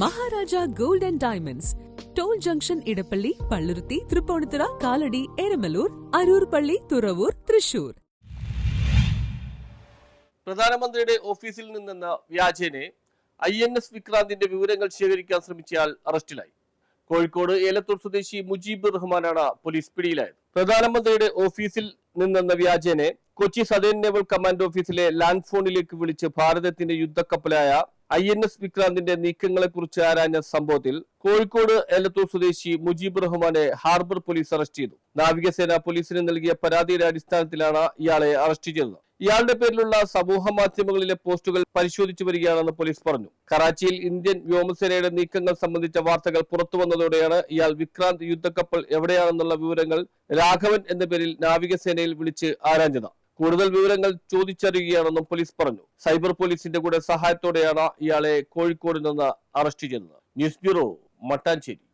Maharaja gold and diamonds. Toll junction Edappally Palluruthy Tripunithura Kalady Eramalloor Aroor പള്ളി തുറവൂർ തൃശൂർ. പ്രധാനമന്ത്രിയുടെ ഓഫീസിൽ നിന്നെന്ന വ്യാജേനെ ഐ എൻ എസ് വിക്രാന്തിന്റെ വിവരങ്ങൾ ശേഖരിക്കാൻ ശ്രമിച്ചയാൾ അറസ്റ്റിലായി. കോഴിക്കോട് ഏലത്തൂർ സ്വദേശി മുജീബ് റഹ്മാനാണ് പോലീസ് പിടിയിലായത്. പ്രധാനമന്ത്രിയുടെ ഓഫീസിൽ നിന്നെന്ന വ്യാജേനെ കൊച്ചി സദേൺ നേവൽ കമാൻഡ് ഓഫീസിലെ ലാൻഡ് ഫോണിലേക്ക് വിളിച്ച് ഭാരതത്തിന്റെ യുദ്ധക്കപ്പലായ ഐ എൻ എസ് വിക്രാന്തിന്റെ നീക്കങ്ങളെക്കുറിച്ച് ആരാഞ്ഞ സംഭവത്തിൽ കോഴിക്കോട് എലത്തൂർ സ്വദേശി മുജീബ് റഹ്മാനെ ഹാർബർ പോലീസ് അറസ്റ്റ് ചെയ്തു. നാവികസേന പോലീസിന് നൽകിയ പരാതിയുടെ അടിസ്ഥാനത്തിലാണ് ഇയാളെ അറസ്റ്റ് ചെയ്തത്. ഇയാളുടെ പേരിലുള്ള സമൂഹ മാധ്യമങ്ങളിലെ പോസ്റ്റുകൾ പരിശോധിച്ചു വരികയാണെന്ന് പോലീസ് പറഞ്ഞു. കറാച്ചിയിൽ ഇന്ത്യൻ വ്യോമസേനയുടെ നീക്കങ്ങൾ സംബന്ധിച്ച വാർത്തകൾ പുറത്തു വന്നതോടെയാണ് ഇയാൾ വിക്രാന്ത് യുദ്ധക്കപ്പൽ എവിടെയാണെന്നുള്ള വിവരങ്ങൾ രാഘവൻ എന്ന പേരിൽ നാവികസേനയിൽ വിളിച്ച് ആരാഞ്ഞത്. കൂടുതൽ വിവരങ്ങൾ ചോദിച്ചറിയുകയാണെന്നും പോലീസ് പറഞ്ഞു. സൈബർ പോലീസിന്റെ കൂടെ സഹായത്തോടെയാണ് ഇയാളെ കോഴിക്കോട് നിന്ന് അറസ്റ്റ് ചെയ്തത്. News bureau Mattancherry.